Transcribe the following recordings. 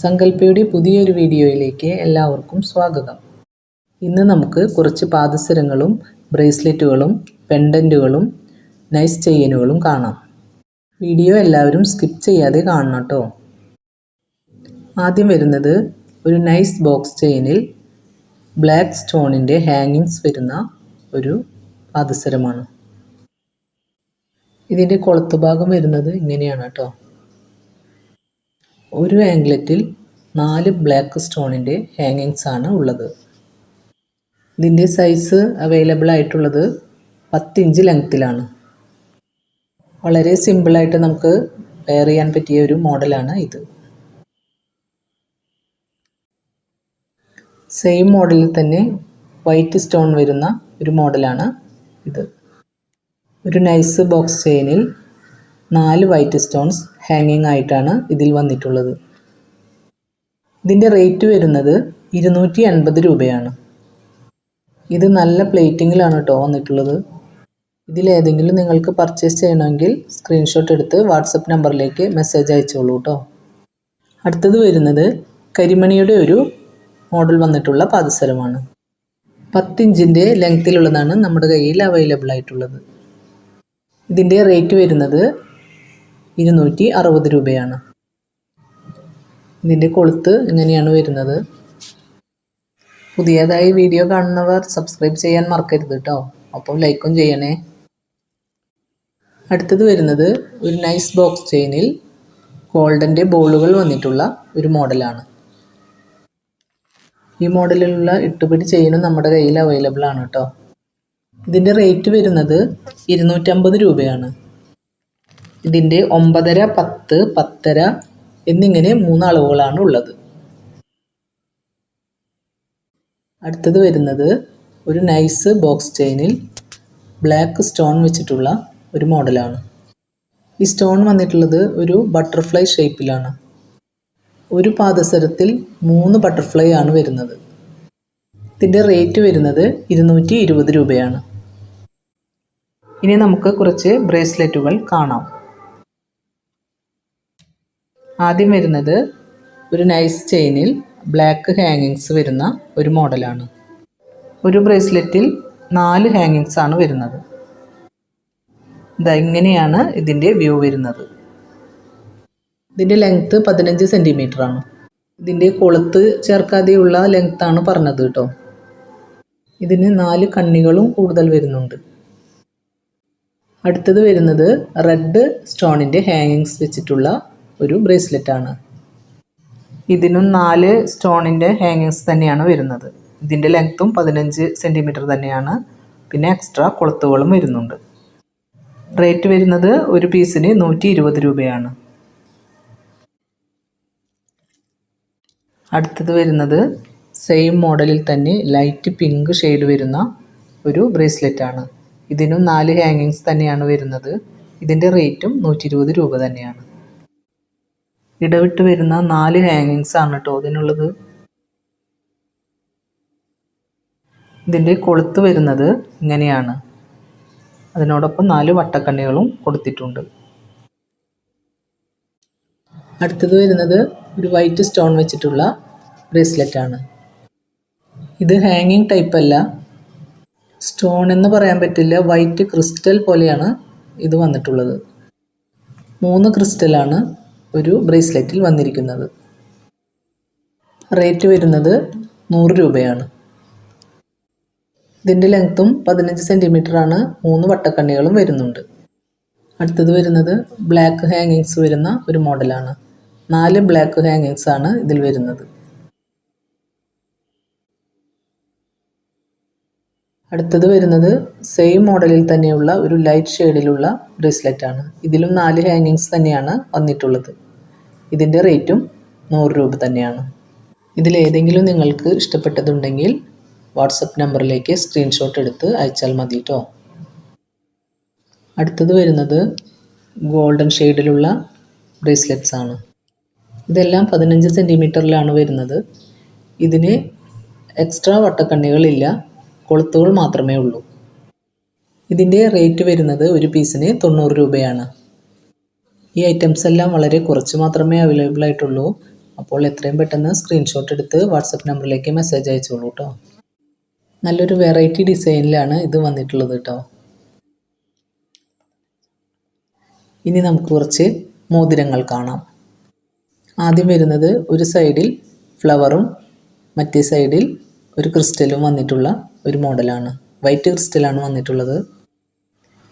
സങ്കല്പയുടെ പുതിയൊരു വീഡിയോയിലേക്ക് എല്ലാവർക്കും സ്വാഗതം. ഇന്ന് നമുക്ക് കുറച്ച് പാദസരങ്ങളും ബ്രേസ്ലെറ്റുകളും പെൻഡന്റുകളും നൈസ് ചെയിനുകളും കാണാം. വീഡിയോ എല്ലാവരും സ്കിപ്പ് ചെയ്യാതെ കാണണം കേട്ടോ. ആദ്യം വരുന്നത് ഒരു നൈസ് ബോക്സ് ചെയിനിൽ ബ്ലാക്ക് സ്റ്റോണിന്റെ ഹാങ്ങിങ്സ് വരുന്ന ഒരു പാദസരമാണ്. ഇതിന്റെ കൊളുത്തുഭാഗം വരുന്നത് ഇങ്ങനെയാണ് കേട്ടോ. ഒരു ആംഗ്ലറ്റിൽ നാല് ബ്ലാക്ക് സ്റ്റോണിന്റെ ഹാങ്ങിങ്സ് ആണ് ഉള്ളത്. ഇതിന്റെ സൈസ് അവൈലബിൾ ആയിട്ടുള്ളത് പത്ത് ഇഞ്ച് ലെങ്ത്തിലാണ് വളരെ സിമ്പിളായിട്ട് നമുക്ക് വെയർ ചെയ്യാൻ പറ്റിയ ഒരു മോഡലാണ് ഇത്. സെയിം മോഡലിൽ തന്നെ വൈറ്റ് സ്റ്റോൺ വരുന്ന ഒരു മോഡലാണ് ഇത്. ഒരു നൈസ് ബോക്സ് ചെയിനിൽ നാല് വൈറ്റ് സ്റ്റോൺസ് ഹാങ്ങിങ് ആയിട്ടാണ് ഇതിൽ വന്നിട്ടുള്ളത്. ഇതിന്റെ റേറ്റ് വരുന്നത് ഇരുന്നൂറ്റി അൻപത് രൂപയാണ്. ഇത് നല്ല പ്ലേറ്റിങ്ങിലാണ് കേട്ടോ വന്നിട്ടുള്ളത്. ഇതിലേതെങ്കിലും നിങ്ങൾക്ക് പർച്ചേസ് ചെയ്യണമെങ്കിൽ സ്ക്രീൻഷോട്ട് എടുത്ത് വാട്സപ്പ് നമ്പറിലേക്ക് മെസ്സേജ് അയച്ചോളൂ കേട്ടോ അടുത്തത് വരുന്നത് കരിമണിയുടെ ഒരു മോഡൽ വന്നിട്ടുള്ള പാദസരമാണ്. പത്തിഞ്ചിന്റെ ലെങ്ത്തിലുള്ളതാണ് നമ്മുടെ കയ്യിൽ അവൈലബിൾ ആയിട്ടുള്ളത്. ഇതിന്റെ റേറ്റ് വരുന്നത് ഇരുന്നൂറ്റി അറുപത് രൂപയാണ്. ഇതിന്റെ കൊളുത്ത് ഇങ്ങനെയാണ് വരുന്നത്. പുതിയതായി വീഡിയോ കാണുന്നവർ സബ്സ്ക്രൈബ് ചെയ്യാൻ മറക്കരുത് കേട്ടോ അപ്പോൾ ലൈക്കും ചെയ്യണേ. അടുത്തത് വരുന്നത് ഒരു നൈസ് ബോക്സ് ചെയിനിൽ ഗോൾഡന്റെ ബോളുകൾ വന്നിട്ടുള്ള ഒരു മോഡലാണ്. ഈ മോഡലിലുള്ള ഇട്ടുപിടി ചെയിനും നമ്മുടെ കയ്യിൽ അവൈലബിൾ ആണ് കേട്ടോ ഇതിന്റെ റേറ്റ് വരുന്നത് ഇരുന്നൂറ്റമ്പത് രൂപയാണ്. ഇതിന്റെ ഒമ്പതര പത്ത് പത്തര എന്നിങ്ങനെ മൂന്ന് അളവുകളാണ് ഉള്ളത്. അടുത്തത് വരുന്നത് ഒരു നൈസ് ബോക്സ് ചെയിനിൽ ബ്ലാക്ക് സ്റ്റോൺ വെച്ചിട്ടുള്ള ഒരു മോഡലാണ്. ഈ സ്റ്റോൺ വന്നിട്ടുള്ളത് ഒരു ബട്ടർഫ്ലൈ ഷേപ്പിലാണ് ഒരു പാദസരത്തിൽ മൂന്ന് ബട്ടർഫ്ലൈ ആണ് വരുന്നത്. ഇതിന്റെ റേറ്റ് വരുന്നത് ഇരുന്നൂറ്റി ഇരുപത് രൂപയാണ്. ഇനി നമുക്ക് കുറച്ച് ബ്രേസ്ലെറ്റുകൾ കാണാം. ആദ്യം വരുന്നത് ഒരു നൈസ് ചെയിനിൽ ബ്ലാക്ക് ഹാങ്ങിങ്സ് വരുന്ന ഒരു മോഡലാണ്. ഒരു ബ്രേസ്ലെറ്റിൽ നാല് ഹാങ്ങിങ്സ് ആണ് വരുന്നത്. ഇതാ ഇങ്ങനെയാണ് ഇതിന്റെ വ്യൂ വരുന്നത്. ഇതിന്റെ ലെങ്ത്ത് പതിനഞ്ച് സെന്റിമീറ്റർ ആണ്. ഇതിന്റെ കൊളുത്ത് ചേർക്കാതെയുള്ള ലെങ്ത്താണ് പറഞ്ഞത് കേട്ടോ. ഇതിന് നാല് കണ്ണികളും കൂടുതൽ വരുന്നുണ്ട്. അടുത്തത് വരുന്നത് റെഡ് സ്റ്റോണിന്റെ ഹാങ്ങിങ്സ് വെച്ചിട്ടുള്ള ഒരു ബ്രേസ്ലെറ്റ് ആണ്. ഇതിനും നാല് സ്റ്റോണിന്റെ ഹാങ്ങിങ്സ് തന്നെയാണ് വരുന്നത്. ഇതിന്റെ ലെങ്ത്തും പതിനഞ്ച് സെന്റിമീറ്റർ തന്നെയാണ്. പിന്നെ എക്സ്ട്രാ കൊളുത്തുകളും വരുന്നുണ്ട്. റേറ്റ് വരുന്നത് ഒരു പീസിന് നൂറ്റി ഇരുപത് രൂപയാണ്. അടുത്തത് വരുന്നത് സെയിം മോഡലിൽ തന്നെ ലൈറ്റ് പിങ്ക് ഷെയ്ഡ് വരുന്ന ഒരു ബ്രേസ്ലെറ്റ് ആണ്. ഇതിനും നാല് ഹാങ്ങിങ്സ് തന്നെയാണ് വരുന്നത്. ഇതിന്റെ റേറ്റും നൂറ്റി രൂപ തന്നെയാണ്. ഇടവിട്ട് വരുന്ന നാല് ഹാങ്ങിങ്സ് ആണ് കേട്ടോ ഇതിനുള്ളത് ഇതിന്റെ കൊളുത്ത് വരുന്നത് ഇങ്ങനെയാണ്. അതിനോടൊപ്പം നാല് വട്ടക്കണ്ണികളും കൊടുത്തിട്ടുണ്ട്. അടുത്തത് വരുന്നത് ഒരു വൈറ്റ് സ്റ്റോൺ വെച്ചിട്ടുള്ള ബ്രേസ്ലെറ്റ് ആണ്. ഇത് ഹാങ്ങിങ് ടൈപ്പ് അല്ല. സ്റ്റോൺ എന്ന് പറയാൻ പറ്റില്ല വൈറ്റ് ക്രിസ്റ്റൽ പോലെയാണ് ഇത് വന്നിട്ടുള്ളത്. മൂന്ന് ക്രിസ്റ്റലാണ് ഒരു ബ്രേസ്ലെറ്റിൽ വന്നിരിക്കുന്നത്. റേറ്റ് വരുന്നത് നൂറ് രൂപയാണ്. ഇതിന്റെ ലെങ്ത്തും പതിനഞ്ച് ആണ് മൂന്ന് വട്ടക്കണ്ണികളും വരുന്നുണ്ട്. അടുത്തത് വരുന്നത് ബ്ലാക്ക് ഹാങ്ങിങ്സ് വരുന്ന ഒരു മോഡലാണ്. നാല് ബ്ലാക്ക് ഹാങ്ങിങ്സ് ആണ് ഇതിൽ വരുന്നത്. അടുത്തത് വരുന്നത് സെയിം മോഡലിൽ തന്നെയുള്ള ഒരു ലൈറ്റ് ഷെയ്ഡിലുള്ള ബ്രേസ്ലെറ്റ് ആണ് ഇതിലും നാല് ഹാങ്ങിങ്സ് തന്നെയാണ് വന്നിട്ടുള്ളത്. ഇതിന്റെ റേറ്റും നൂറ് രൂപ തന്നെയാണ്. ഇതിലേതെങ്കിലും നിങ്ങൾക്ക് ഇഷ്ടപ്പെട്ടതുണ്ടെങ്കിൽ വാട്സപ്പ് നമ്പറിലേക്ക് സ്ക്രീൻഷോട്ട് എടുത്ത് അയച്ചാൽ മതി കേട്ടോ അടുത്തത് വരുന്നത് ഗോൾഡൻ ഷെയ്ഡിലുള്ള ബ്രേസ്ലെറ്റ്സ് ആണ്. ഇതെല്ലാം പതിനഞ്ച് സെന്റിമീറ്ററിലാണ് വരുന്നത്. ഇതിന് എക്സ്ട്രാ വട്ടക്കണ്ണികളില്ല കൊളുത്തുകൾ മാത്രമേ ഉള്ളൂ. ഇതിന്റെ റേറ്റ് വരുന്നത് ഒരു പീസിന് തൊണ്ണൂറ് രൂപയാണ്. ഈ ഐറ്റംസ് എല്ലാം വളരെ കുറച്ച് മാത്രമേ അവൈലബിൾ ആയിട്ടുള്ളൂ. അപ്പോൾ എത്രയും പെട്ടെന്ന് സ്ക്രീൻഷോട്ട് എടുത്ത് വാട്സപ്പ് നമ്പറിലേക്ക് മെസ്സേജ് അയച്ചോളൂ കേട്ടോ നല്ലൊരു വെറൈറ്റി ഡിസൈനിലാണ് ഇത് വന്നിട്ടുള്ളത് കേട്ടോ ഇനി നമുക്ക് കുറച്ച് മോതിരങ്ങൾ കാണാം. ആദ്യം വരുന്നത് ഒരു സൈഡിൽ ഫ്ലവറും മറ്റേ സൈഡിൽ ഒരു ക്രിസ്റ്റലും വന്നിട്ടുള്ള ഒരു മോഡലാണ് വൈറ്റ് ക്രിസ്റ്റലാണ് വന്നിട്ടുള്ളത്.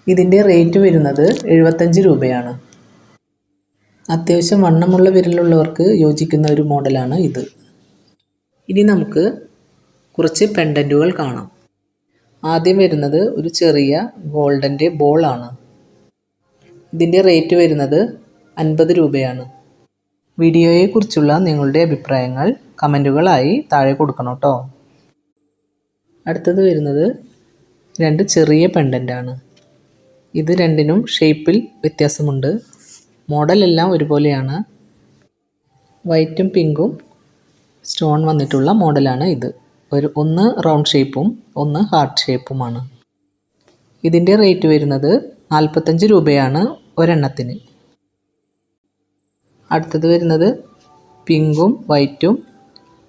ഇതിന്റെ റേറ്റ് വരുന്നത് എഴുപത്തഞ്ച് രൂപയാണ്. അത്യാവശ്യം വണ്ണമുള്ള വിരലുള്ളവർക്ക് യോജിക്കുന്ന ഒരു മോഡലാണ് ഇത്. ഇനി നമുക്ക് കുറച്ച് പെൻഡന്റുകൾ കാണാം. ആദ്യം വരുന്നത് ഒരു ചെറിയ ഗോൾഡന്റെ ബോളാണ്. ഇതിന്റെ റേറ്റ് വരുന്നത് അൻപത് രൂപയാണ്. വീഡിയോയെക്കുറിച്ചുള്ള നിങ്ങളുടെ അഭിപ്രായങ്ങൾ കമന്റുകളായി താഴെ കൊടുക്കണം കേട്ടോ അടുത്തത് വരുന്നത് രണ്ട് ചെറിയ പെൻഡന്റാണ് ഇത് രണ്ടിനും ഷേപ്പിൽ വ്യത്യാസമുണ്ട്. മോഡലെല്ലാം ഒരുപോലെയാണ്. വൈറ്റും പിങ്കും സ്റ്റോൺ വന്നിട്ടുള്ള മോഡലാണ് ഇത്. ഒരു ഒന്ന് റൗണ്ട് ഷേപ്പും ഒന്ന് ഹാർട്ട് ഷേപ്പുമാണ്. ഇതിന്റെ റേറ്റ് വരുന്നത് നാൽപ്പത്തഞ്ച് രൂപയാണ് ഒരെണ്ണത്തിന്. അടുത്തത് വരുന്നത് പിങ്കും വൈറ്റും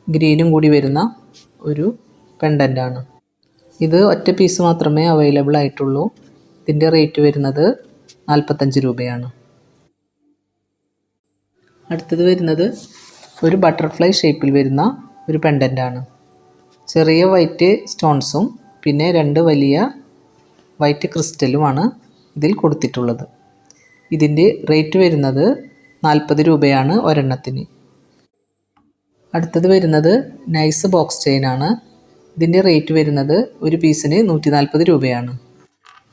ഗ്രീനും കൂടി വരുന്ന ഒരു പെൻഡന്റാണ്. ഇത് ഒറ്റ പീസ് മാത്രമേ അവൈലബിൾ ആയിട്ടുള്ളൂ ഇതിന്റെ റേറ്റ് വരുന്നത് നാൽപ്പത്തഞ്ച് രൂപയാണ്. അടുത്തത് വരുന്നത് ഒരു ബട്ടർഫ്ലൈ ഷേപ്പിൽ വരുന്ന ഒരു പെൻഡന്റാണ് ചെറിയ വൈറ്റ് സ്റ്റോൺസും പിന്നെ രണ്ട് വലിയ വൈറ്റ് ക്രിസ്റ്റലുമാണ് ഇതിൽ കൊടുത്തിട്ടുള്ളത്. ഇതിന്റെ റേറ്റ് വരുന്നത് നാൽപ്പത് രൂപയാണ് ഒരെണ്ണത്തിന്. അടുത്തത് വരുന്നത് നൈസ് ബോക്സ് ചെയിനാണ് ഇതിന്റെ റേറ്റ് വരുന്നത് ഒരു പീസിന് നൂറ്റി നാൽപ്പത് രൂപയാണ്.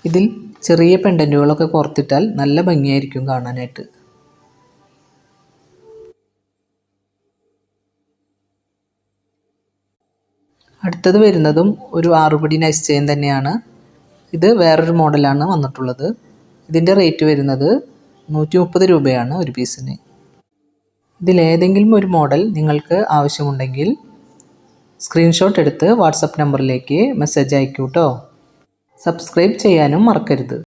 ഇതിൽ ചെറിയ പെൻഡന്റുകളൊക്കെ കോർത്തിട്ടാൽ നല്ല ഭംഗിയായിരിക്കും കാണാനായിട്ട്. അടുത്തത് വരുന്നതും ഒരു ആറുപടി നൈസ് ചെയിൻ തന്നെയാണ്. ഇത് വേറൊരു മോഡലാണ് വന്നിട്ടുള്ളത്. ഇതിന്റെ റേറ്റ് വരുന്നത് നൂറ്റി മുപ്പത് രൂപയാണ് ഒരു പീസിന് ഇതിലേതെങ്കിലും ഒരു മോഡൽ നിങ്ങൾക്ക് ആവശ്യമുണ്ടെങ്കിൽ സ്ക്രീൻഷോട്ട് എടുത്ത് വാട്സപ്പ് നമ്പറിലേക്ക് മെസ്സേജ് അയക്കൂട്ടോ സബ്സ്ക്രൈബ് ചെയ്യാനും മറക്കരുത്.